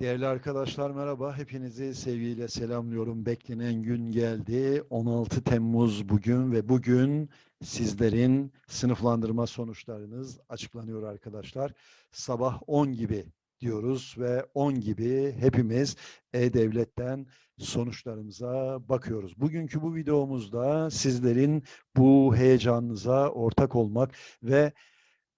Değerli arkadaşlar merhaba. Hepinizi sevgiyle selamlıyorum. Beklenen gün geldi. 16 Temmuz bugün ve bugün sizlerin sınıflandırma sonuçlarınız açıklanıyor arkadaşlar. Sabah 10 gibi diyoruz ve 10 gibi hepimiz E-Devlet'ten sonuçlarımıza bakıyoruz. Bugünkü bu videomuzda sizlerin bu heyecanınıza ortak olmak ve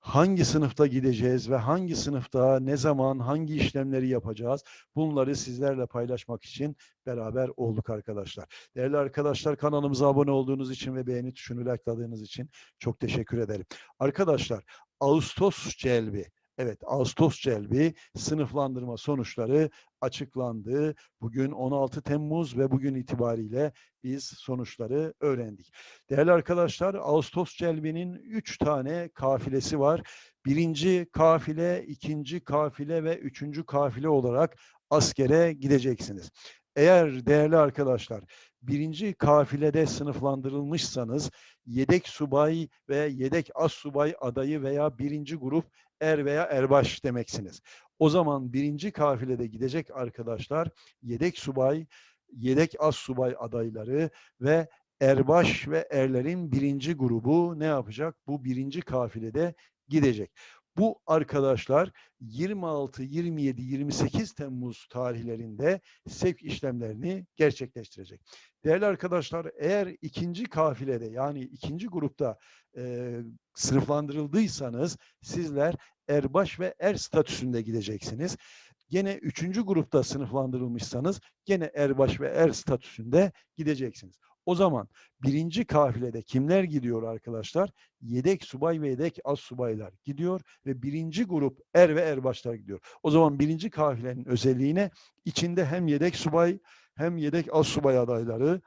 hangi sınıfta gideceğiz ve hangi sınıfta ne zaman hangi işlemleri yapacağız bunları sizlerle paylaşmak için beraber olduk arkadaşlar. Değerli arkadaşlar kanalımıza abone olduğunuz için ve beğeni tuşunu likeladığınız için çok teşekkür ederim. Arkadaşlar Ağustos celbi Evet, Ağustos celbi sınıflandırma sonuçları açıklandı. Bugün 16 Temmuz ve bugün itibariyle biz sonuçları öğrendik. Değerli arkadaşlar, Ağustos celbinin 3 tane kafilesi var. Birinci kafile, ikinci kafile ve üçüncü kafile olarak askere gideceksiniz. Eğer değerli arkadaşlar birinci kafilede sınıflandırılmışsanız yedek subay ve yedek as subay adayı veya birinci grup er veya erbaş demeksiniz. O zaman birinci kafilede gidecek arkadaşlar yedek subay, yedek as subay adayları ve erbaş ve erlerin birinci grubu ne yapacak? Bu birinci kafilede gidecek. Bu arkadaşlar 26, 27, 28 Temmuz tarihlerinde sevk işlemlerini gerçekleştirecek. Değerli arkadaşlar eğer ikinci kafilede yani ikinci grupta e, sınıflandırıldıysanız sizler erbaş ve er statüsünde gideceksiniz. Gene üçüncü grupta sınıflandırılmışsanız gene erbaş ve er statüsünde gideceksiniz. O zaman birinci kafilede kimler gidiyor arkadaşlar? Yedek subay ve yedek az subaylar gidiyor ve birinci grup er ve erbaşlar gidiyor. O zaman birinci kafilenin özelliğine içinde hem yedek subay hem yedek az subay adayları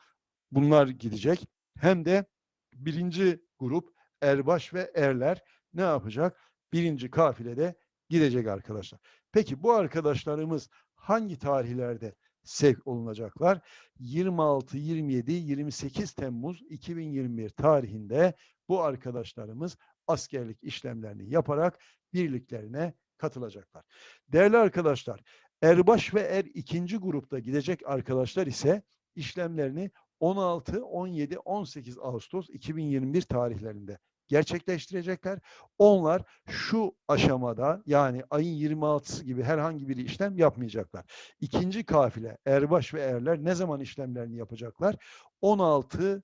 bunlar gidecek. Hem de birinci grup erbaş ve erler ne yapacak? Birinci kafilede gidecek arkadaşlar. Peki bu arkadaşlarımız hangi tarihlerde sevk olunacaklar. 26, 27, 28 Temmuz 2021 tarihinde bu arkadaşlarımız askerlik işlemlerini yaparak birliklerine katılacaklar. Değerli arkadaşlar, erbaş ve er ikinci grupta gidecek arkadaşlar ise işlemlerini 16, 17, 18 Ağustos 2021 tarihlerinde gerçekleştirecekler. Onlar şu aşamada yani ayın 26'sı gibi herhangi bir işlem yapmayacaklar. İkinci kafile erbaş ve erler ne zaman işlemlerini yapacaklar? 16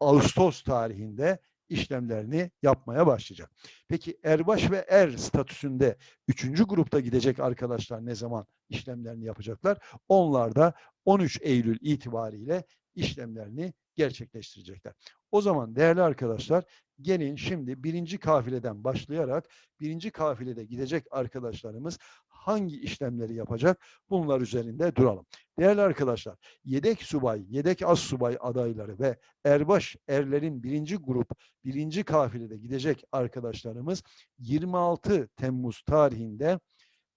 Ağustos tarihinde işlemlerini yapmaya başlayacak. Peki erbaş ve er statüsünde üçüncü grupta gidecek arkadaşlar ne zaman işlemlerini yapacaklar? Onlar da 13 Eylül itibariyle işlemlerini gerçekleştirecekler. O zaman değerli arkadaşlar gelin şimdi birinci kafileden başlayarak birinci kafilede gidecek arkadaşlarımız hangi işlemleri yapacak bunlar üzerinde duralım. Değerli arkadaşlar yedek subay, yedek az subay adayları ve erbaş erlerin birinci grup birinci kafilede gidecek arkadaşlarımız 26 Temmuz tarihinde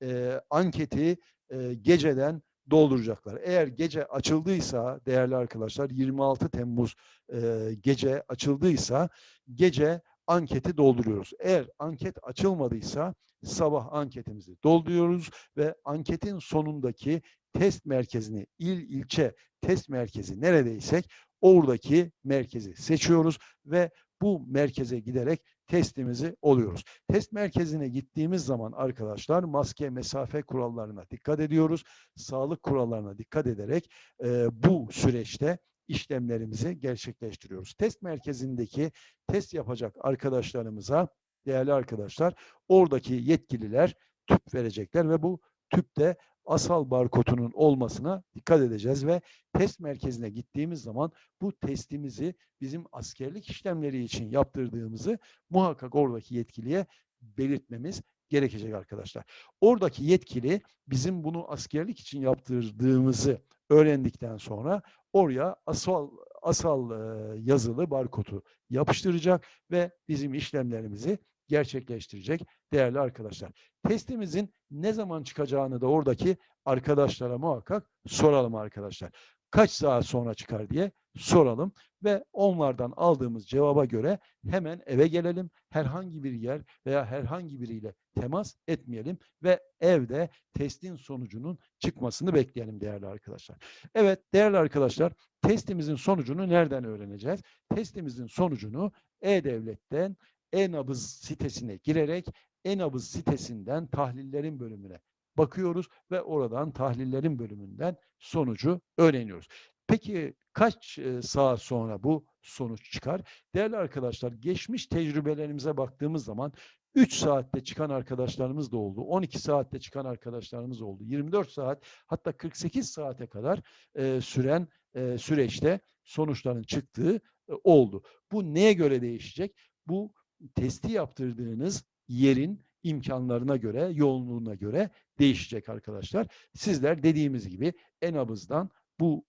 e, anketi e, geceden dolduracaklar. Eğer gece açıldıysa değerli arkadaşlar 26 Temmuz e, gece açıldıysa gece anketi dolduruyoruz. Eğer anket açılmadıysa sabah anketimizi dolduruyoruz ve anketin sonundaki test merkezini il ilçe test merkezi neredeysek oradaki merkezi seçiyoruz ve bu merkeze giderek testimizi oluyoruz. Test merkezine gittiğimiz zaman arkadaşlar maske, mesafe kurallarına dikkat ediyoruz. Sağlık kurallarına dikkat ederek e, bu süreçte işlemlerimizi gerçekleştiriyoruz. Test merkezindeki test yapacak arkadaşlarımıza değerli arkadaşlar oradaki yetkililer tüp verecekler ve bu tüpte asal barkodunun olmasına dikkat edeceğiz ve test merkezine gittiğimiz zaman bu testimizi bizim askerlik işlemleri için yaptırdığımızı muhakkak oradaki yetkiliye belirtmemiz gerekecek arkadaşlar. Oradaki yetkili bizim bunu askerlik için yaptırdığımızı öğrendikten sonra oraya asal asal yazılı barkodu yapıştıracak ve bizim işlemlerimizi gerçekleştirecek değerli arkadaşlar. Testimizin ne zaman çıkacağını da oradaki arkadaşlara muhakkak soralım arkadaşlar. Kaç saat sonra çıkar diye soralım ve onlardan aldığımız cevaba göre hemen eve gelelim. Herhangi bir yer veya herhangi biriyle temas etmeyelim ve evde testin sonucunun çıkmasını bekleyelim değerli arkadaşlar. Evet değerli arkadaşlar testimizin sonucunu nereden öğreneceğiz? Testimizin sonucunu E-Devlet'ten e-nabız sitesine girerek e-nabız sitesinden tahlillerin bölümüne bakıyoruz ve oradan tahlillerin bölümünden sonucu öğreniyoruz. Peki kaç e, saat sonra bu sonuç çıkar? Değerli arkadaşlar geçmiş tecrübelerimize baktığımız zaman 3 saatte çıkan arkadaşlarımız da oldu. 12 saatte çıkan arkadaşlarımız oldu. 24 saat hatta 48 saate kadar e, süren e, süreçte sonuçların çıktığı e, oldu. Bu neye göre değişecek? Bu testi yaptırdığınız yerin imkanlarına göre, yoğunluğuna göre değişecek arkadaşlar. Sizler dediğimiz gibi ENABız'dan bu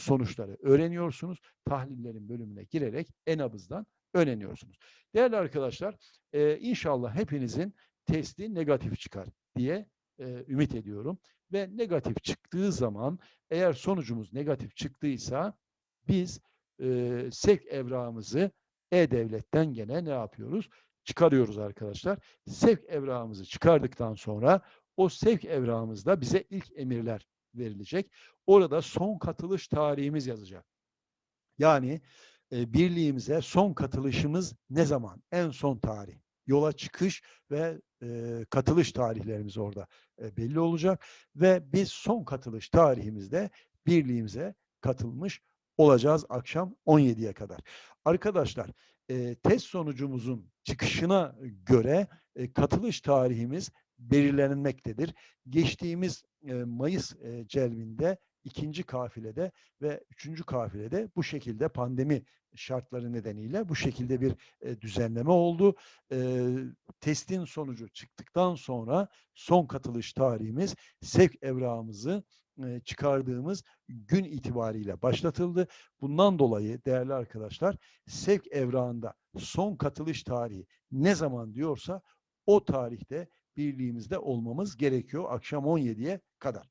sonuçları öğreniyorsunuz. Tahlillerin bölümüne girerek ENABız'dan öğreniyorsunuz. Değerli arkadaşlar, e, inşallah hepinizin testi negatif çıkar diye e, ümit ediyorum. Ve negatif çıktığı zaman, eğer sonucumuz negatif çıktıysa biz e, SEK evrağımızı E-Devlet'ten gene ne yapıyoruz? Çıkarıyoruz arkadaşlar. Sevk evrağımızı çıkardıktan sonra o sevk evrağımızda bize ilk emirler verilecek. Orada son katılış tarihimiz yazacak. Yani e, birliğimize son katılışımız ne zaman? En son tarih. Yola çıkış ve e, katılış tarihlerimiz orada e, belli olacak ve biz son katılış tarihimizde birliğimize katılmış olacağız akşam 17'ye kadar. Arkadaşlar e, test sonucumuzun çıkışına göre e, katılış tarihimiz belirlenmektedir. Geçtiğimiz e, Mayıs e, celvinde ikinci kafilede ve üçüncü kafilede bu şekilde pandemi şartları nedeniyle bu şekilde bir e, düzenleme oldu. E, testin sonucu çıktıktan sonra son katılış tarihimiz sevk evrağımızı çıkardığımız gün itibariyle başlatıldı. Bundan dolayı değerli arkadaşlar sevk evrağında son katılış tarihi ne zaman diyorsa o tarihte birliğimizde olmamız gerekiyor akşam 17'ye kadar.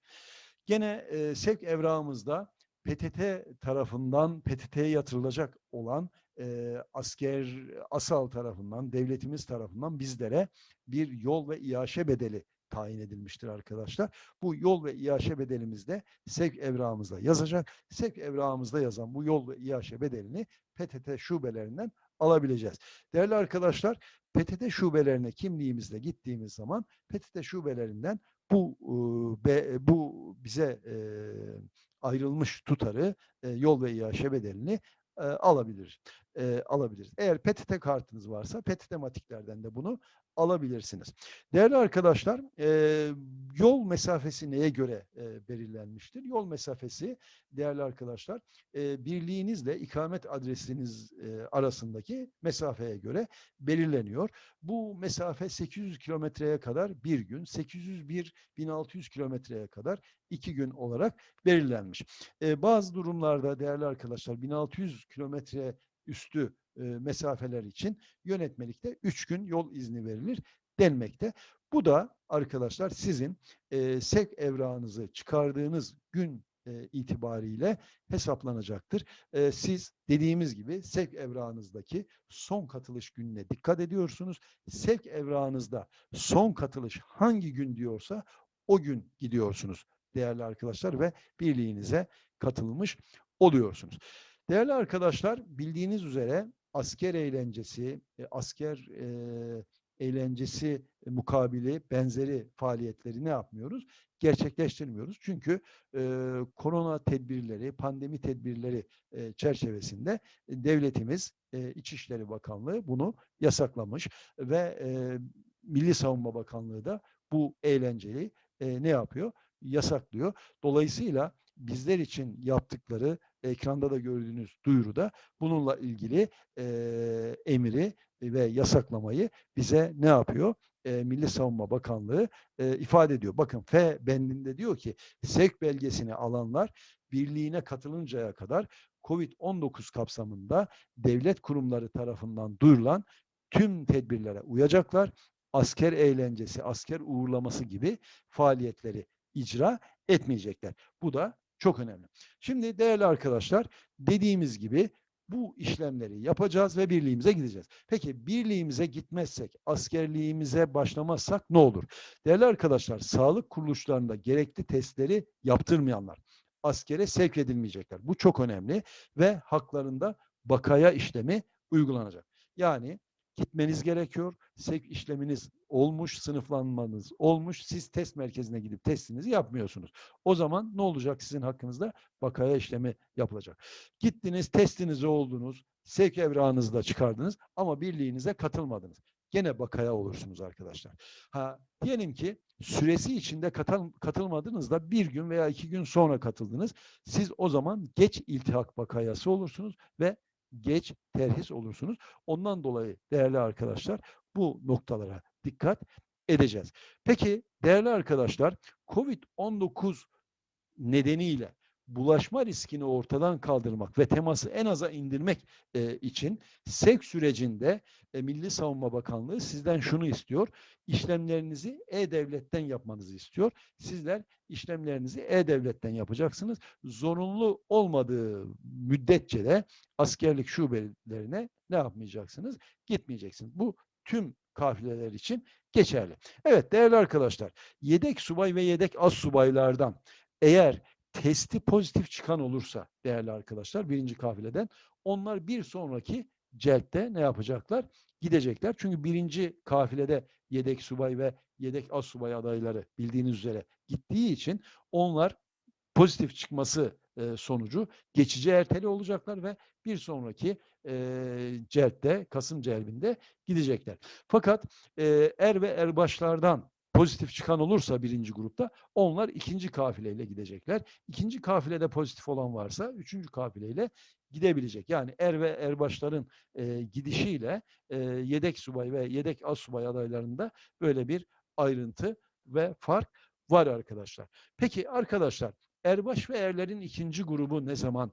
Gene e, sevk evrağımızda PTT tarafından PTT'ye yatırılacak olan e, asker asal tarafından devletimiz tarafından bizlere bir yol ve iaşe bedeli tayin edilmiştir arkadaşlar. Bu yol ve iaşe bedelimiz de sevk evrağımızda yazacak. Sevk evrağımızda yazan bu yol ve iaşe bedelini PTT şubelerinden alabileceğiz. Değerli arkadaşlar, PTT şubelerine kimliğimizle gittiğimiz zaman PTT şubelerinden bu e, bu bize ayrılmış tutarı yol ve iaşe bedelini e, alabilir e, alabiliriz. Eğer PTT kartınız varsa PTT matiklerden de bunu alabilirsiniz. Değerli arkadaşlar, e, yol mesafesi neye göre e, belirlenmiştir? Yol mesafesi değerli arkadaşlar, e, birliğinizle ikamet adresiniz e, arasındaki mesafeye göre belirleniyor. Bu mesafe 800 kilometreye kadar bir gün, 801 1600 kilometreye kadar iki gün olarak belirlenmiş. E, bazı durumlarda değerli arkadaşlar 1600 kilometre üstü mesafeler için yönetmelikte 3 gün yol izni verilir denmekte. Bu da arkadaşlar sizin e, SEK evrağınızı çıkardığınız gün e, itibariyle hesaplanacaktır. E, siz dediğimiz gibi SEK evrağınızdaki son katılış gününe dikkat ediyorsunuz. SEK evrağınızda son katılış hangi gün diyorsa o gün gidiyorsunuz değerli arkadaşlar ve birliğinize katılmış oluyorsunuz. Değerli arkadaşlar bildiğiniz üzere asker eğlencesi, e, asker e, eğlencesi mukabili benzeri faaliyetleri ne yapmıyoruz? Gerçekleştirmiyoruz. Çünkü e, korona tedbirleri, pandemi tedbirleri e, çerçevesinde devletimiz, e, İçişleri Bakanlığı bunu yasaklamış ve e, Milli Savunma Bakanlığı da bu eğlenceli e, ne yapıyor? Yasaklıyor. Dolayısıyla bizler için yaptıkları ekranda da gördüğünüz duyuruda bununla ilgili e, emiri ve yasaklamayı bize ne yapıyor? E, Milli Savunma Bakanlığı e, ifade ediyor. Bakın F bendinde diyor ki SEK belgesini alanlar birliğine katılıncaya kadar COVID-19 kapsamında devlet kurumları tarafından duyurulan tüm tedbirlere uyacaklar. Asker eğlencesi, asker uğurlaması gibi faaliyetleri icra etmeyecekler. Bu da çok önemli. Şimdi değerli arkadaşlar dediğimiz gibi Bu işlemleri yapacağız ve birliğimize gideceğiz. Peki birliğimize gitmezsek, askerliğimize başlamazsak ne olur? Değerli arkadaşlar, sağlık kuruluşlarında gerekli testleri yaptırmayanlar askere sevk edilmeyecekler. Bu çok önemli ve haklarında bakaya işlemi uygulanacak. Yani gitmeniz gerekiyor. Sevk işleminiz olmuş, sınıflanmanız olmuş. Siz test merkezine gidip testinizi yapmıyorsunuz. O zaman ne olacak sizin hakkınızda? Bakaya işlemi yapılacak. Gittiniz, testinizi oldunuz, sevk evrağınızı da çıkardınız ama birliğinize katılmadınız. Gene bakaya olursunuz arkadaşlar. Ha, diyelim ki süresi içinde katıl, katılmadınız da bir gün veya iki gün sonra katıldınız. Siz o zaman geç iltihak bakayası olursunuz ve geç terhis olursunuz. Ondan dolayı değerli arkadaşlar bu noktalara dikkat edeceğiz. Peki değerli arkadaşlar COVID-19 nedeniyle bulaşma riskini ortadan kaldırmak ve teması en aza indirmek e, için sevk sürecinde e, Milli Savunma Bakanlığı sizden şunu istiyor. İşlemlerinizi e-devletten yapmanızı istiyor. Sizler işlemlerinizi e-devletten yapacaksınız. Zorunlu olmadığı müddetçe de askerlik şubelerine ne yapmayacaksınız? Gitmeyeceksiniz. Bu tüm kafileler için geçerli. Evet değerli arkadaşlar, yedek subay ve yedek az subaylardan eğer testi pozitif çıkan olursa değerli arkadaşlar birinci kafileden onlar bir sonraki celtte ne yapacaklar? Gidecekler. Çünkü birinci kafilede yedek subay ve yedek az subay adayları bildiğiniz üzere gittiği için onlar pozitif çıkması e, sonucu geçici erteli olacaklar ve bir sonraki e, celtte, Kasım celbinde gidecekler. Fakat e, er ve erbaşlardan pozitif çıkan olursa birinci grupta onlar ikinci kafileyle gidecekler. İkinci kafilede pozitif olan varsa üçüncü kafileyle gidebilecek. Yani er ve erbaşların e, gidişiyle e, yedek subay ve yedek az subay adaylarında böyle bir ayrıntı ve fark var arkadaşlar. Peki arkadaşlar erbaş ve erlerin ikinci grubu ne zaman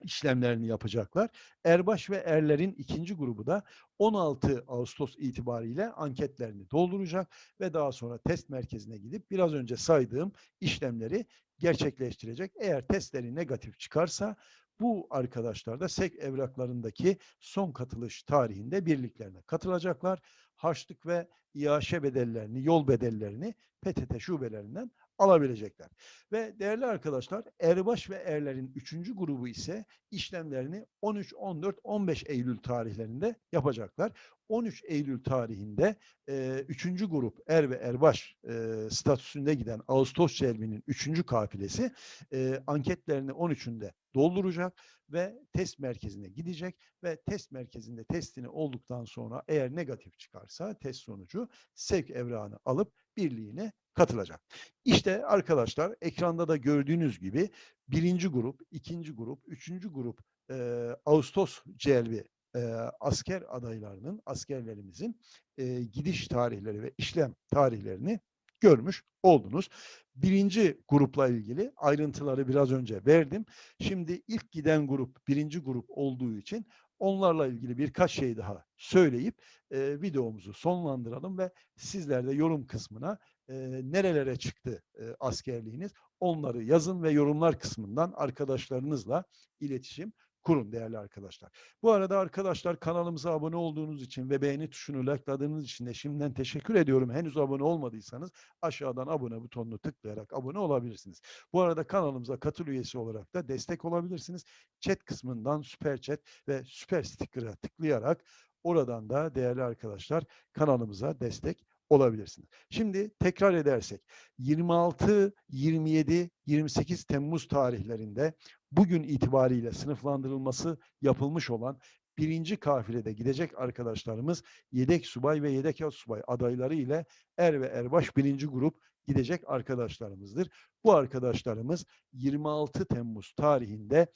işlemlerini yapacaklar. Erbaş ve erlerin ikinci grubu da 16 Ağustos itibariyle anketlerini dolduracak ve daha sonra test merkezine gidip biraz önce saydığım işlemleri gerçekleştirecek. Eğer testleri negatif çıkarsa bu arkadaşlar da SEK evraklarındaki son katılış tarihinde birliklerine katılacaklar. Harçlık ve İAŞ bedellerini, yol bedellerini PTT şubelerinden alabilecekler. Ve değerli arkadaşlar erbaş ve erlerin üçüncü grubu ise işlemlerini 13, 14, 15 Eylül tarihlerinde yapacaklar. 13 Eylül tarihinde e, üçüncü grup er ve erbaş e, statüsünde giden Ağustos Çelmi'nin üçüncü kafilesi e, anketlerini 13'ünde dolduracak ve test merkezine gidecek ve test merkezinde testini olduktan sonra eğer negatif çıkarsa test sonucu sevk evrağını alıp birliğine katılacak. İşte arkadaşlar ekranda da gördüğünüz gibi birinci grup, ikinci grup, üçüncü grup e, Ağustos celbi e, asker adaylarının, askerlerimizin e, gidiş tarihleri ve işlem tarihlerini görmüş oldunuz. Birinci grupla ilgili ayrıntıları biraz önce verdim. Şimdi ilk giden grup birinci grup olduğu için onlarla ilgili birkaç şey daha söyleyip e, videomuzu sonlandıralım ve sizler de yorum kısmına e, nerelere çıktı e, askerliğiniz onları yazın ve yorumlar kısmından arkadaşlarınızla iletişim kurun değerli arkadaşlar. Bu arada arkadaşlar kanalımıza abone olduğunuz için ve beğeni tuşunu likeladığınız için de şimdiden teşekkür ediyorum. Henüz abone olmadıysanız aşağıdan abone butonunu tıklayarak abone olabilirsiniz. Bu arada kanalımıza katıl üyesi olarak da destek olabilirsiniz. Chat kısmından süper chat ve süper sticker'a tıklayarak oradan da değerli arkadaşlar kanalımıza destek olabilirsiniz. Şimdi tekrar edersek 26, 27, 28 Temmuz tarihlerinde bugün itibariyle sınıflandırılması yapılmış olan birinci kafilede gidecek arkadaşlarımız yedek subay ve yedek alt subay adayları ile er ve erbaş birinci grup gidecek arkadaşlarımızdır. Bu arkadaşlarımız 26 Temmuz tarihinde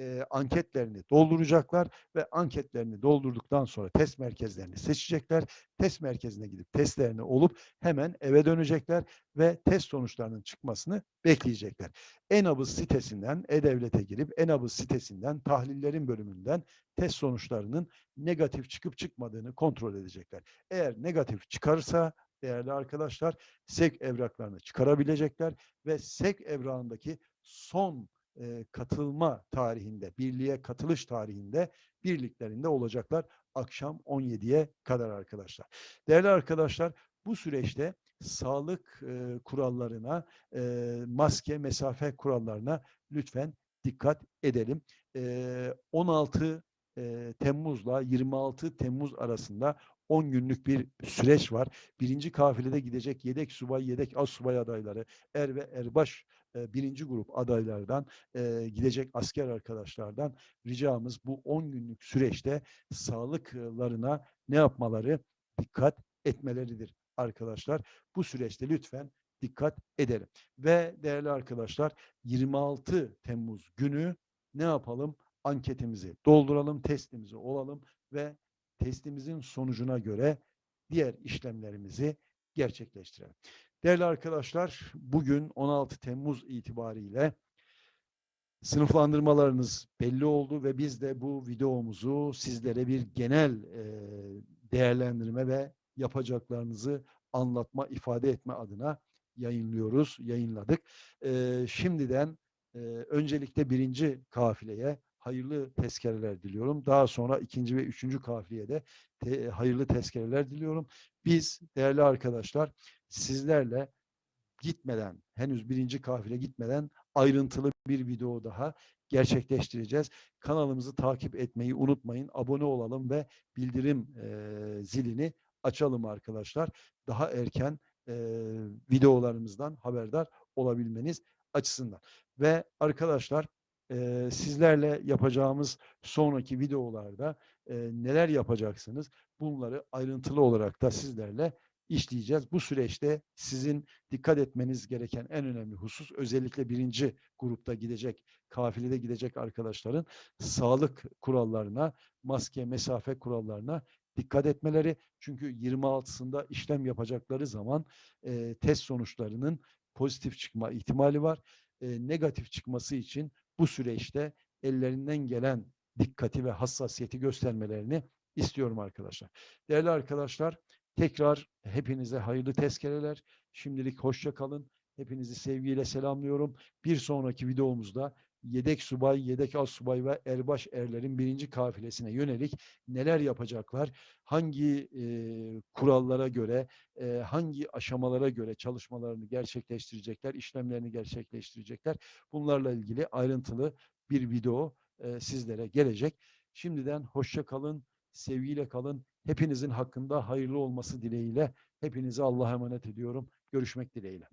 e, anketlerini dolduracaklar ve anketlerini doldurduktan sonra test merkezlerini seçecekler. Test merkezine gidip testlerini olup hemen eve dönecekler ve test sonuçlarının çıkmasını bekleyecekler. Enabız sitesinden, E-Devlet'e girip Enabız sitesinden, tahlillerin bölümünden test sonuçlarının negatif çıkıp çıkmadığını kontrol edecekler. Eğer negatif çıkarsa değerli arkadaşlar SEK evraklarını çıkarabilecekler ve SEK evrağındaki son katılma tarihinde, birliğe katılış tarihinde birliklerinde olacaklar akşam 17'ye kadar arkadaşlar. Değerli arkadaşlar bu süreçte sağlık e, kurallarına, e, maske, mesafe kurallarına lütfen dikkat edelim. E, 16 e, Temmuz'la 26 Temmuz arasında 10 günlük bir süreç var. Birinci kafilede gidecek yedek subay, yedek az subay adayları, er ve erbaş e, birinci grup adaylardan gidecek asker arkadaşlardan ricamız bu 10 günlük süreçte sağlıklarına ne yapmaları dikkat etmeleridir arkadaşlar. Bu süreçte lütfen dikkat edelim. Ve değerli arkadaşlar 26 Temmuz günü ne yapalım? Anketimizi dolduralım, testimizi olalım ve testimizin sonucuna göre diğer işlemlerimizi gerçekleştirelim. Değerli arkadaşlar, bugün 16 Temmuz itibariyle sınıflandırmalarınız belli oldu ve biz de bu videomuzu sizlere bir genel e, değerlendirme ve yapacaklarınızı anlatma, ifade etme adına yayınlıyoruz, yayınladık. E, şimdiden e, öncelikle birinci kafileye hayırlı tezkereler diliyorum. Daha sonra ikinci ve üçüncü kafileye de te, hayırlı tezkereler diliyorum. Biz değerli arkadaşlar sizlerle gitmeden, henüz birinci kafile gitmeden ayrıntılı bir video daha gerçekleştireceğiz. Kanalımızı takip etmeyi unutmayın. Abone olalım ve bildirim e, zilini açalım arkadaşlar. Daha erken e, videolarımızdan haberdar olabilmeniz açısından. Ve arkadaşlar e, sizlerle yapacağımız sonraki videolarda e, neler yapacaksınız? Bunları ayrıntılı olarak da sizlerle işleyeceğiz. Bu süreçte sizin dikkat etmeniz gereken en önemli husus özellikle birinci grupta gidecek, kafilede gidecek arkadaşların sağlık kurallarına, maske, mesafe kurallarına dikkat etmeleri. Çünkü 26'sında işlem yapacakları zaman e, test sonuçlarının pozitif çıkma ihtimali var. E, negatif çıkması için bu süreçte ellerinden gelen dikkati ve hassasiyeti göstermelerini istiyorum arkadaşlar. Değerli arkadaşlar, tekrar hepinize hayırlı tezkereler. Şimdilik hoşça kalın. Hepinizi sevgiyle selamlıyorum. Bir sonraki videomuzda yedek subay, yedek az subay ve erbaş erlerin birinci kafilesine yönelik neler yapacaklar, hangi e, kurallara göre, e, hangi aşamalara göre çalışmalarını gerçekleştirecekler, işlemlerini gerçekleştirecekler. Bunlarla ilgili ayrıntılı bir video e, sizlere gelecek. Şimdiden hoşça kalın, sevgiyle kalın. Hepinizin hakkında hayırlı olması dileğiyle hepinizi Allah'a emanet ediyorum. Görüşmek dileğiyle.